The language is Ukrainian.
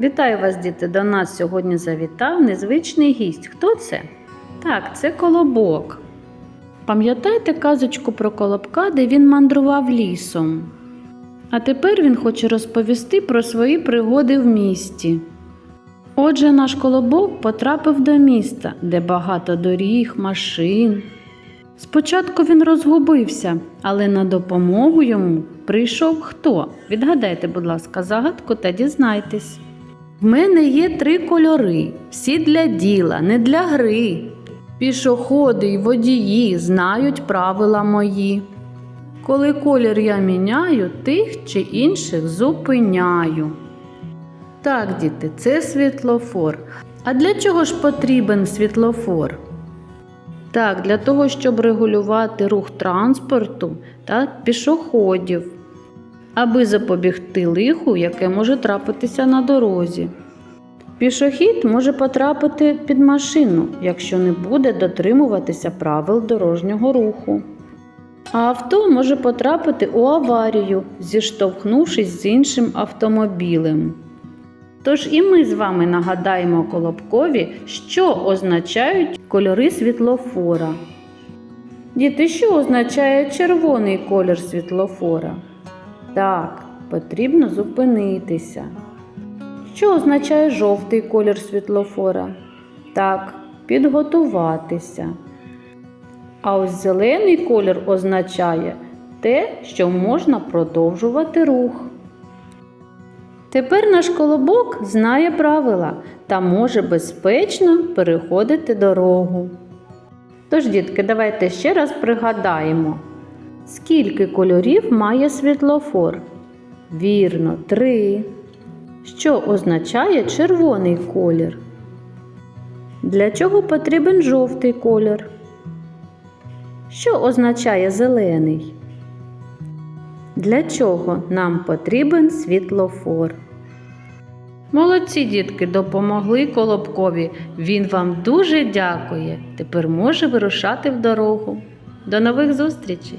Вітаю вас, діти! До нас сьогодні завітав незвичний гість. Хто це? Так, це колобок. Пам'ятаєте казочку про колобка, де він мандрував лісом? А тепер він хоче розповісти про свої пригоди в місті. Отже, наш колобок потрапив до міста, де багато доріг, машин. Спочатку він розгубився, але на допомогу йому прийшов хто? Відгадайте, будь ласка, загадку та дізнайтесь. В мене є три кольори, всі для діла, не для гри. Пішоходи й водії знають правила мої. Коли колір я міняю, тих чи інших зупиняю. Так, діти, це світлофор. А для чого ж потрібен світлофор? Так, для того, щоб регулювати рух транспорту та пішоходів, аби запобігти лиху, яке може трапитися на дорозі. Пішохід може потрапити під машину, якщо не буде дотримуватися правил дорожнього руху. А авто може потрапити у аварію, зіштовхнувшись з іншим автомобілем. Тож і ми з вами нагадаємо Колобкові, що означають кольори світлофора. Діти, що означає червоний колір світлофора? Так, потрібно зупинитися. Що означає жовтий колір світлофора? Так, підготуватися. А ось зелений колір означає те, що можна продовжувати рух. Тепер наш колобок знає правила та може безпечно переходити дорогу. Тож, дітки, давайте ще раз пригадаємо, скільки кольорів має світлофор? Вірно, три. Що означає червоний колір? Для чого потрібен жовтий колір? Що означає зелений? Для чого нам потрібен світлофор? Молодці дітки допомогли Колобкові. Він вам дуже дякує. Тепер може вирушати в дорогу. До нових зустрічей!